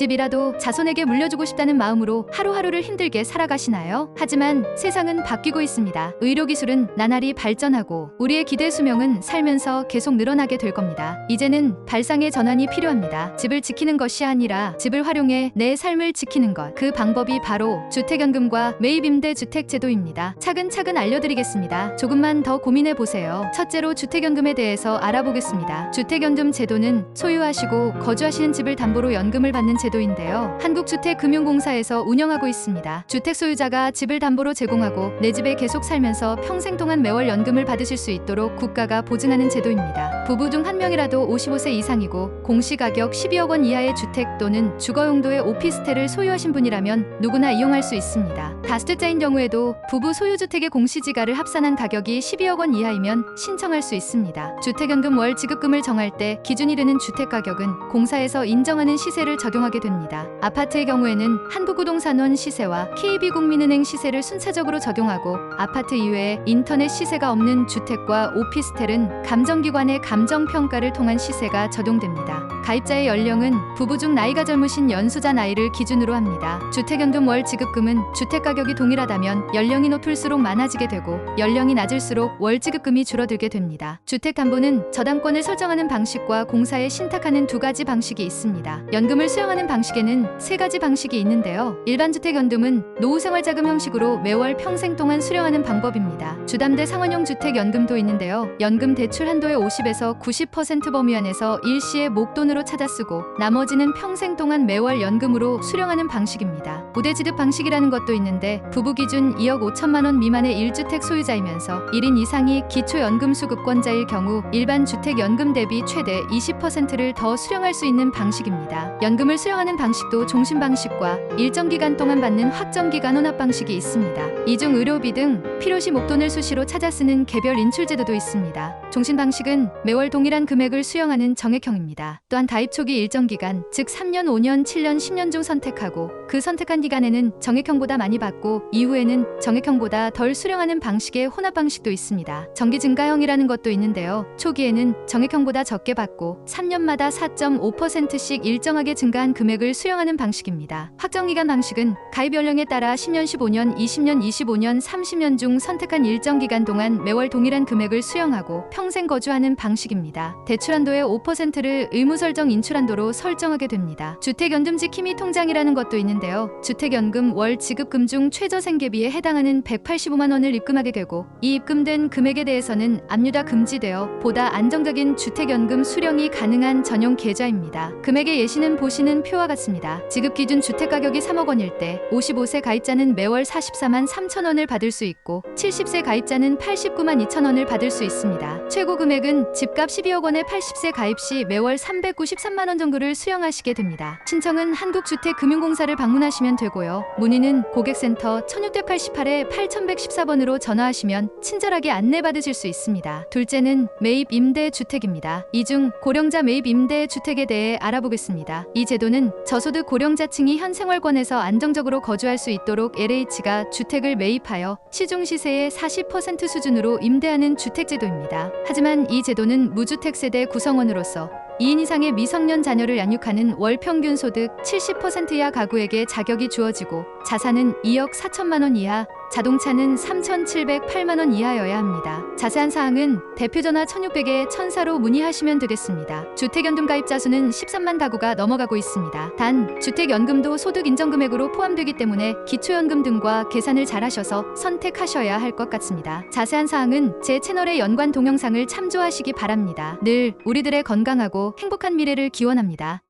집이라도 자손에게 물려주고 싶다는 마음으로 하루하루를 힘들게 살아가시나요? 하지만 세상은 바뀌고 있습니다. 의료기술은 나날이 발전하고 우리의 기대 수명은 살면서 계속 늘어나게 될 겁니다. 이제는 발상의 전환이 필요합니다. 집을 지키는 것이 아니라 집을 활용해 내 삶을 지키는 것. 그 방법이 바로 주택연금과 매입임대 주택제도입니다. 차근차근 알려드리겠습니다. 조금만 더 고민해 보세요. 첫째로 주택연금에 대해서 알아보겠습니다. 주택연금 제도는 소유하시고 거주하시는 집을 담보로 연금을 받는 제도 인데요. 한국주택금융공사에서 운영하고 있습니다. 주택 소유자가 집을 담보로 제공하고 내 집에 계속 살면서 평생 동안 매월 연금을 받으실 수 있도록 국가가 보증하는 제도입니다. 부부 중 한 명이라도 55세 이상이고 공시가격 12억 원 이하의 주택 또는 주거 용도의 오피스텔을 소유하신 분이라면 누구나 이용할 수 있습니다. 다주택자인 경우에도 부부 소유주택의 공시지가를 합산한 가격이 12억 원 이하이면 신청할 수 있습니다. 주택연금 월 지급금을 정할 때 기준이 되는 주택가격은 공사에서 인정하는 시세를 적용하게 됩니다. 아파트의 경우에는 한국부동산원 시세와 KB국민은행 시세를 순차적으로 적용하고 아파트 이외에 인터넷 시세가 없는 주택과 오피스텔은 감정기관의 감정평가를 통한 시세가 적용됩니다. 가입자의 연령은 부부 중 나이가 젊으신 연수자 나이를 기준으로 합니다. 주택연금 월 지급금은 주택 가격이 동일하다면 연령이 높을수록 많아지게 되고 연령이 낮을수록 월 지급금이 줄어들게 됩니다. 주택담보는 저당권을 설정하는 방식과 공사에 신탁하는 두 가지 방식이 있습니다. 연금을 수령하는 방식에는 세 가지 방식이 있는데요. 일반 주택 연금은 노후생활자금 형식으로 매월 평생 동안 수령하는 방법입니다. 주담대 상환형 주택 연금도 있는데요. 연금 대출 한도의 50에서 90% 범위 안에서 일시에 목돈으로 찾아 쓰고 나머지는 평생 동안 매월 연금으로 수령하는 방식입니다. 우대지급 방식이라는 것도 있는데 부부 기준 2억 5천만 원 미만의 1주택 소유자이면서 1인 이상이 기초연금 수급권자일 경우 일반 주택 연금 대비 최대 20%를 더 수령할 수 있는 방식입니다. 연금을 수령 하는 방식도 종신 방식과 일정 기간 동안 받는 확정 기간 혼합 방식이 있습니다. 이중 의료비 등 필요시 목돈을 수시로 찾아 쓰는 개별 인출 제도도 있습니다. 종신 방식은 매월 동일한 금액을 수령하는 정액형입니다. 또한 가입 초기 일정 기간, 즉 3년, 5년, 7년, 10년 중 선택하고 그 선택한 기간에는 정액형보다 많이 받고 이후에는 정액형보다 덜 수령하는 방식의 혼합 방식도 있습니다. 정기 증가형이라는 것도 있는데요. 초기에는 정액형보다 적게 받고 3년마다 4.5%씩 일정하게 증가한 금액을 수령하는 방식입니다. 확정 기간 방식은 가입 연령에 따라 10년, 15년, 20년, 25년, 30년 중 선택한 일정 기간 동안 매월 동일한 금액을 수령하고 평생 거주하는 방식입니다. 대출 한도의 5%를 의무 설정 인출 한도로 설정하게 됩니다. 주택연금 지킴이 통장이라는 것도 있는데요. 주택연금 월 지급금 중 최저 생계비에 해당하는 185만 원을 입금하게 되고 이 입금된 금액에 대해서는 압류가 금지되어 보다 안정적인 주택연금 수령이 가능한 전용 계좌입니다. 금액의 예시는 보시는 표와 같습니다. 지급 기준 주택 가격이 3억 원일 때 55세 가입자는 매월 44만 3천 원을 받을 수 있고 70세 가입자는 89만 2천 원을 받을 수 있습니다. 최고 금액은 집값 12억 원에 80세 가입 시 매월 393만 원 정도를 수령하시게 됩니다. 신청은 한국주택금융공사를 방문하시면 되고요. 문의는 고객센터 1688에 8114번으로 전화하시면 친절하게 안내받으실 수 있습니다. 둘째는 매입 임대 주택입니다. 이 중 고령자 매입 임대 주택에 대해 알아보겠습니다. 이 제도는 저소득 고령자층이 현 생활권에서 안정적으로 거주할 수 있도록 LH가 주택을 매입하여 시중 시세의 40% 수준으로 임대하는 주택 제도입니다. 하지만 이 제도는 무주택 세대 구성원으로서 2인 이상의 미성년 자녀를 양육하는 월 평균 소득 70% 이하 가구에게 자격이 주어지고 자산은 2억 4천만 원 이하, 자동차는 3,708만 원 이하여야 합니다. 자세한 사항은 대표전화 1600에 1004로 문의하시면 되겠습니다. 주택연금 가입자 수는 13만 가구가 넘어가고 있습니다. 단 주택연금도 소득 인정 금액으로 포함되기 때문에 기초연금 등과 계산을 잘 하셔서 선택하셔야 할 것 같습니다. 자세한 사항은 제 채널의 연관 동영상을 참조하시기 바랍니다. 늘 우리들의 건강하고 행복한 미래를 기원합니다.